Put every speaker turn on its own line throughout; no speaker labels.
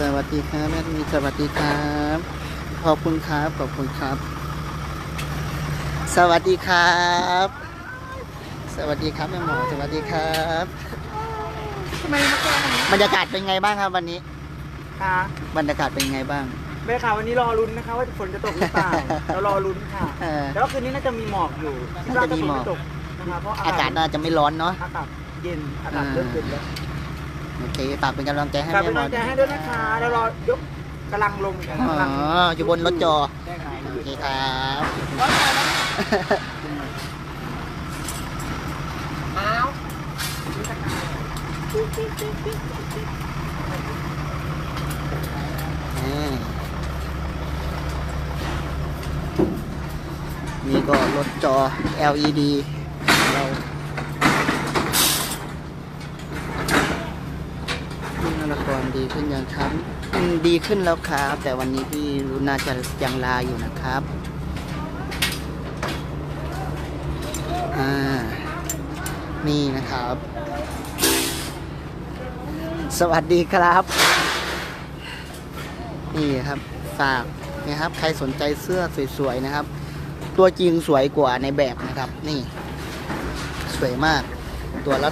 สวัสดีครับแม่มีสวัสดีครับ ขอบคุณครับขอบคุณครับ สวัสดีครับ สวัสดีครับแม่หมอสวัสดีครับ
ทำไมมาแก้แบบนี้
บรรยากาศเป็นไงบ้างครับวันนี้
ค่ะ
บรรยากาศเป็นไงบ้าง
แม่ค่ะวันนี้รอลุ้นนะคะ ว่าฝนจะตกหรือเปล่าเรารอลุ้นค่ะ
เออ
แต่ว่าคืนนี้น่าจะมีหมอกอยู่คิดว่า
น่าจะมีหมอก
ฝนตกนะคะเพราะ
อากาศน่าจะไม่ร้อนเนาะ
อากาศเย็นอากาศเริ่มเย็นแล้ว
โอเคฝากเป็นกำลังใจให้
ฝาก
แม่
เป็น
หม
กำ
อ
ลังใจให้ด้วยนะคะแล้วรอยกกำลังลงกัน
อ๋
กำลัง
ออยู่บนรถจอโอเคครับอืมนี่ก็รถจอ LED ของเราพี่นรกร ดีขึ้นยังครับดีขึ้นแล้วครับ แต่วันนี้พี่รู้น่าจะยังลาอยู่นะครับอ่านี่นะครับ สวัสดีครับ นี่ครับฝากนะครับ ใครสนใจเสื้อสวยๆนะครับ ตัวจริงสวยกว่าในแบบนะครับ นี่ สวยมาก ตัวละ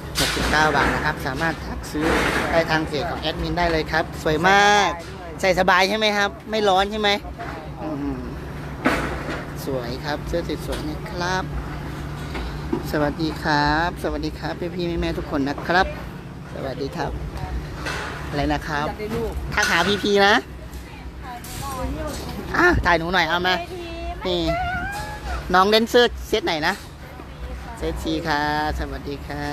269 บาทนะครับ สามารถทักซื้อได้ทางเพจของแอดมินได้เลยครับ สวยมาก ใส่สบายใช่ไหมครับ ไม่ร้อนใช่ไหมสวยครับ เสื้อสวยๆนะครับ สวัสดีครับ สวัสดีครับพี่พี่ๆแม่ทุกคนนะครับ สวัสดีครับ อะไรนะครับ
อยากได้ลูก
ทักหาพี่พีนะอะถ่ายหนูหน่อยเอามา นี่ น้องเล่นเสื้อเซตไหนนะ เซตซีค่ะ สวัสดีค่ะ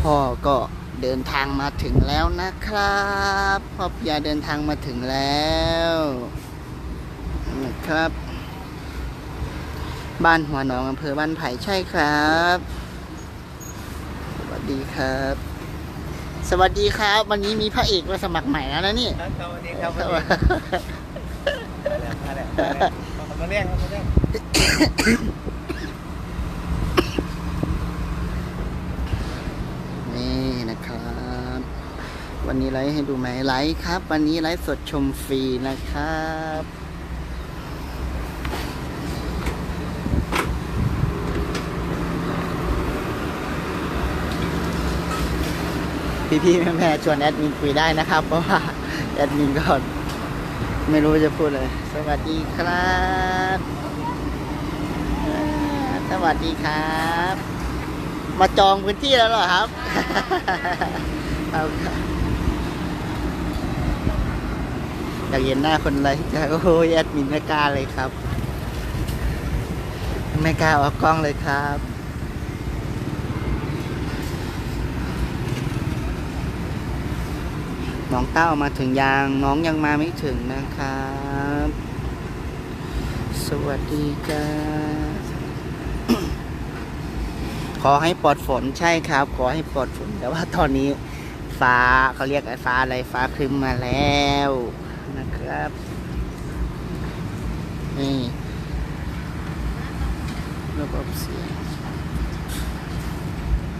พ่อก็เดินทางมาถึงแล้วนะครับพ่อพยาเดินทางมาถึงแล้วนะครับ บ้านหัวหนองอำเภอบ้านไผ่ใช่ครับ สวัสดีครับ สวัสดีครับ วันนี้มีพระเอกมาสมัครใหม่แล้วนะนี่
สวัสดีครับ สวัสดีครับมาเรียกมาเรียก
นี่นะครับ วันนี้ไลฟ์ให้ดูไหมไลฟ์ครับ วันนี้ไลฟ์สดชมฟรีนะครับพี่ๆแม่ๆชวนแอดมินคุยได้นะครับ เพราะว่าแอดมินก็ ไม่รู้จะพูดเลยสวัสดีครับ สวัสดีครับ มาจองพื้นที่แล้วเหรอครับเอาครับอยากเห็นหน้าคนไรจะโอ้ยแอดมินไม่กล้าเลยครับ ไม่กล้าออกกล้องเลยครับ น้องเต้ามาถึงยังน้องยังมาไม่ถึงนะครับ สวัสดีจ้าขอให้ปลอดฝนใช่ครับ ขอให้ปลอดฝนแต่ว่าตอนนี้ฟ้าเขาเรียกไอ้ฟ้าอะไรฟ้าครึ้มมาแล้วนะครับนี่ระบบเสียง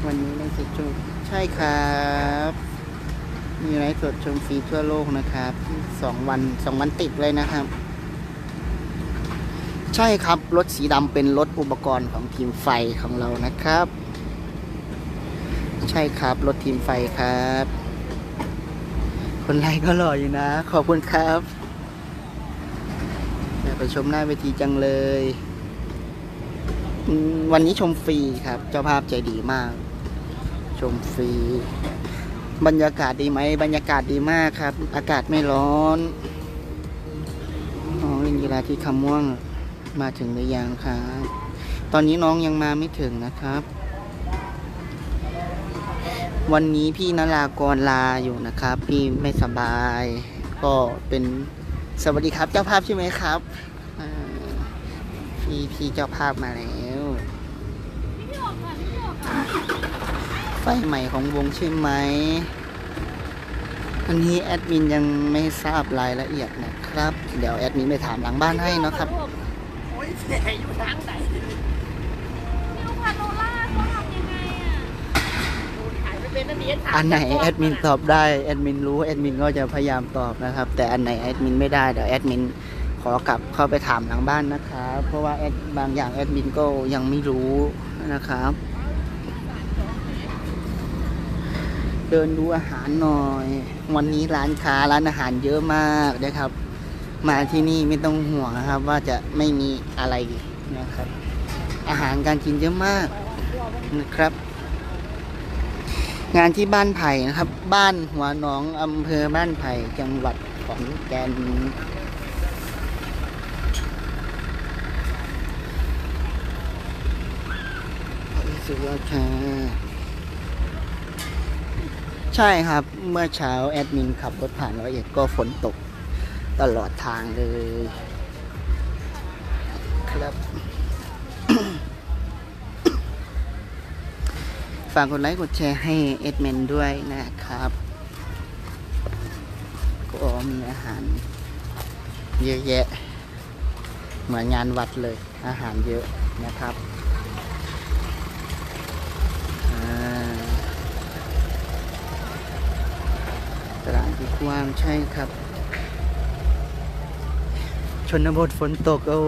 วันนี้ในสิจุใช่ครับ มีไลฟ์สดชมฟรีทั่วโลกนะครับสองวันสองวันติดเลยนะครับ ใช่ครับ รถสีดำเป็นรถอุปกรณ์ของทีมไฟของเรานะครับ ใช่ครับ รถทีมไฟครับ คนไลค์ก็หล่ออยู่นะ ขอบคุณครับอยากไปชมหน้าเวทีจังเลยวันนี้ชมฟรีครับ เจ้าภาพใจดีมาก ชมฟรี บรรยากาศดีไหมบรรยากาศดีมากครับ อากาศไม่ร้อนน้องเล่นกีฬาที่คำม่วงมาถึงหรือยังครับตอนนี้น้องยังมาไม่ถึงนะครับ วันนี้พี่นรากรลาอยู่นะครับ พี่ไม่สบาย ก็เป็นสวัสดีครับ เจ้าภาพใช่ไหมครับพี่พี่เจ้าภาพมาแล้ว ไฟใหม่ของวงใช่ไหม อันนี้แอดมินยังไม่ทราบรายละเอียดนะครับ เดี๋ยวแอดมินไปถามหลังบ้านให้นะครับ
โอ้ยเสียอยู่ทางไหน
นิวพาโนล่าเขาทำยังไงอะ
อันไหนแอดมินตอบได้แอดมินรู้แอดมินก็จะพยายามตอบนะครับ แต่อันไหนแอดมินไม่ได้เดี๋ยวแอดมินขอกลับเข้าไปถามหลังบ้านนะครับ เพราะว่าแอดบางอย่างแอดมินก็ยังไม่รู้นะครับ เดินดูอาหารหน่อย วันนี้ร้านค้าร้านอาหารเยอะมากนะครับ มาที่นี่ไม่ต้องห่วงนะครับ ว่าจะไม่มีอะไรนะครับ อาหารการกินเยอะมากนะครับ งานที่บ้านไผ่นะครับ บ้านหัวหนองอำเภอบ้านไผ่จังหวัดขอนแก่นสุวัสดิ์ค่ะ ใช่ครับเมื่อเช้าแอดมินขับรถผ่านร้อยเอ็ดก็ฝนตกตลอดทางเลย ครับ ฝากกดไลค์กดแชร์ให้เอ็ดเมนด้วยนะครับ ก็มีอาหาร เยอะแยะ เหมือนงานวัดเลยอาหารเยอะนะครับอ่าีกวางใช่ครับ ชนบทฝนตกโอ้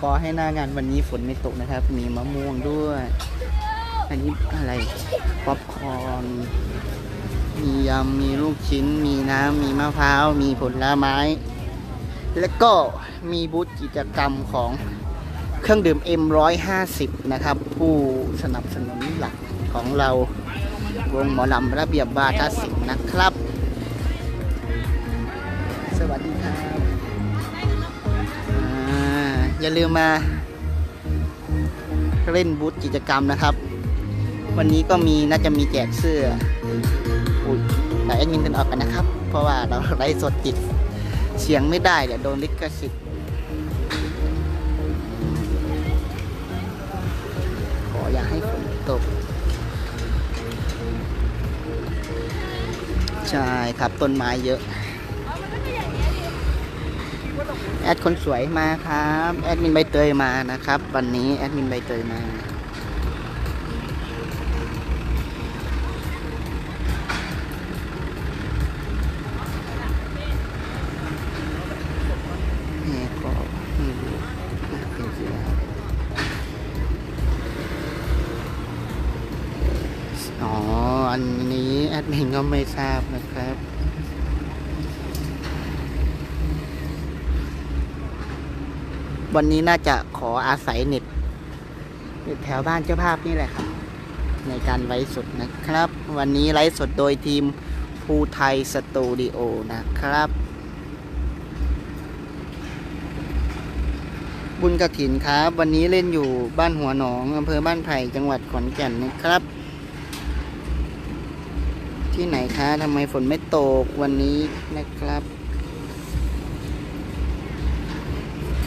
ขอให้หน้างานวันนี้ฝนไม่ตกนะครับ มีมะม่วงด้วย อันนี้อะไรป๊อปคอร์นมียำมีลูกชิ้น มีน้ำมีมะพร้าว มีผลไม้ แล้วก็มีบูธกิจกรรมของเครื่องดื่ม M150 นะครับ ผู้สนับสนุนหลักของเราวงหมอลำระเบียบวาทศิลป์นะครับ อย่าลืมมาเล่นบูธกิจกรรมนะครับ วันนี้ก็มีน่าจะมีแจกเสื้ออุ้ยแต่แอดมินเดินออกกันนะครับ เพราะว่าเราไลฟ์สดติดเสียงไม่ได้เดี๋ยวโดนลิขสิทธิ์ขออย่าให้ฝนตก ใช่ครับต้นไม้เยอะ แอดคนสวยมาครับ แอดมินใบเตยมานะครับ วันนี้แอดมินใบเตยมาแม่ก็ไม่รู้เป็นเสียอ๋ออันนี้แอดมินก็ไม่ทราบนะครับ วันนี้น่าจะขออาศัยเน็ตแถวบ้านเจ้าภาพนี่แหละครับ ในการไลฟ์สดนะครับ วันนี้ไลฟ์สดโดยทีมภูไทยสตูดิโอนะครับ บุญกระถินครับ วันนี้เล่นอยู่บ้านหัวหนองอำเภอบ้านไผ่จังหวัดขอนแก่นนะครับ ที่ไหนคะทำไมฝนไม่ตกวันนี้นะครับ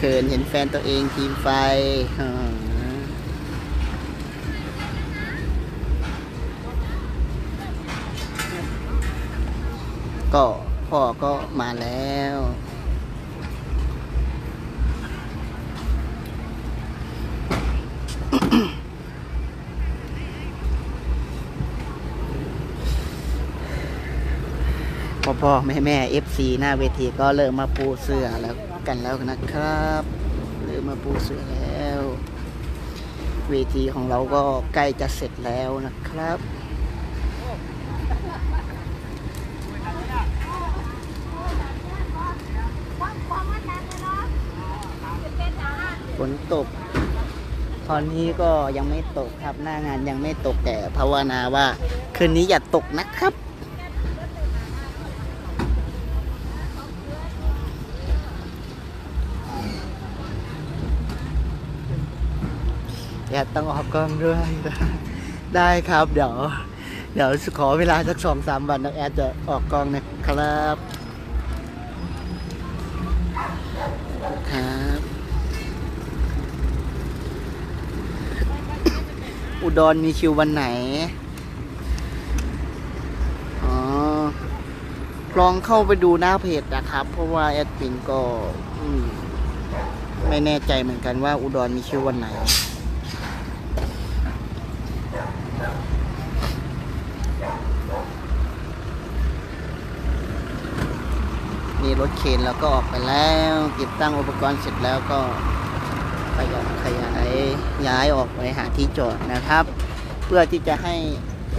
เขินเห็นแฟนตัวเองทีมไฟอ่าก็พ่อก็มาแล้ว พ่อพ่อแม่แม่เอฟซีหน้าเวทีก็เริ่มมาปูเสื้อแล้ว กันแล้วนะครับเริ่มมาปูเสือแล้ว เวทีของเราก็ใกล้จะเสร็จแล้วนะครับฝนตก ตอนนี้ก็ยังไม่ตกครับหน้างานยังไม่ตกแต่ภาวนาว่า คืนนี้อย่าตกนะครับ อย่าต้องออกกล้องด้วย ได้ครับ เดี๋ยว เดี๋ยวขอเวลาสักสองสามวันน้องแอดจะออกกล้องนะครับครับอุดรมีคิววันไหน อ๋อ ลองเข้าไปดูหน้าเพจนะครับ เพราะว่าแอดมินก็ไม่แน่ใจเหมือนกันว่าอุดรมีคิววันไหน รถเข็นแล้วก็ออกไปแล้วติดตั้งอุปกรณ์เสร็จแล้วก็ขยับขยายย้ายออกไปหาที่จอดนะครับ เพื่อที่จะให้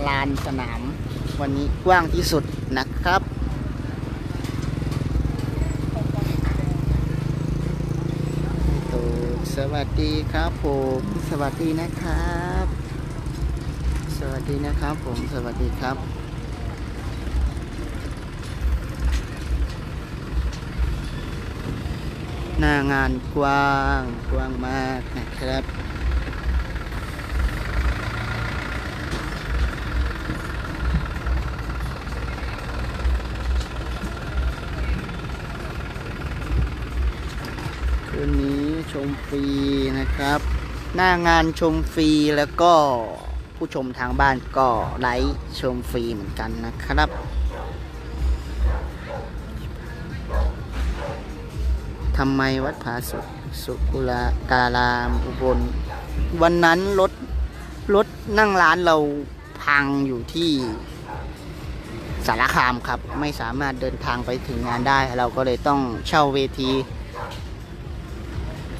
ลานสนามวันนี้กว้างที่สุดนะครับสวัสดีครับผมสวัสดีนะครับ สวัสดีนะครับผมสวัสดีครับ หน้างานกว้างกว้างมากนะครับคืนนี้ชมฟรีนะครับ หน้างานชมฟรีแล้วก็ผู้ชมทางบ้านก็ไลฟ์ชมฟรีเหมือนกันนะครับ ทำไมวัดผาสุกสุกุลาการามอุบล วันนั้นรถรถนั่งร้านเราพังอยู่ที่สารคามครับ ไม่สามารถเดินทางไปถึงงานได้ เราก็เลยต้องเช่าเวที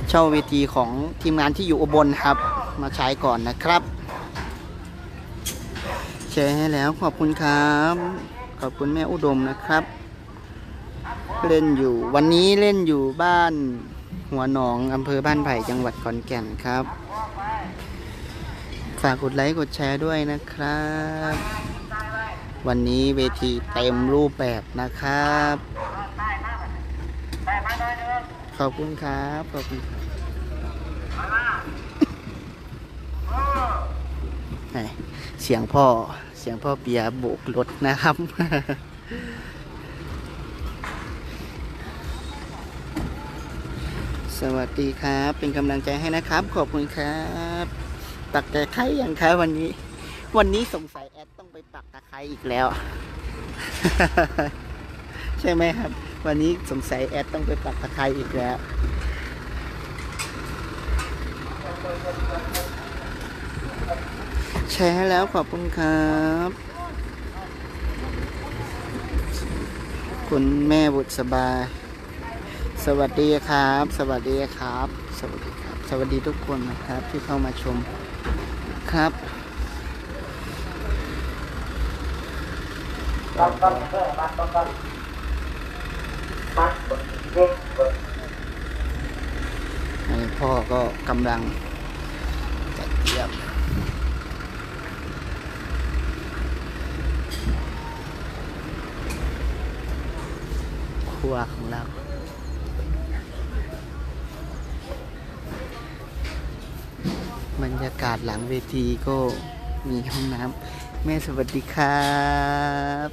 เช่าเวทีของทีมงานที่อยู่อุบลครับ มาใช้ก่อนนะครับแชร์ให้แล้วขอบคุณครับ ขอบคุณแม่อุดมนะครับ เล่นอยู่ วันนี้เล่นอยู่บ้านหัวหนองอำเภอบ้านไผ่จังหวัดขอนแก่นครับ ฝากกดไลค์กดแชร์ด้วยนะครับ วันนี้เวทีเต็มรูปแบบนะครับ ขอบคุณครับ ขอบคุณครับเสียงพ่อเสียงพ่อเปียโบกรถนะครับ สวัสดีครับ เป็นกำลังใจให้นะครับ ขอบคุณครับปักตะไคร้อย่างครับวันนี้ วันนี้สงสัยแอดต้องไปปักตะไคร้อีกแล้ว ใช่ไหมครับ วันนี้สงสัยแอดต้องไปปักตะไคร้อีกแล้วแชร์ให้แล้วขอบคุณครับคุณแม่บุตรสบาย สวัสดีครับ สวัสดีครับ สวัสดีครับ สวัสดีทุกคนนะครับที่เข้ามาชมครับอันนี้พ่อก็กำลังจัดเตรียมครัวของเรา บรรยากาศหลังเวทีก็มีห้องน้ำแม่สวัสดีครับ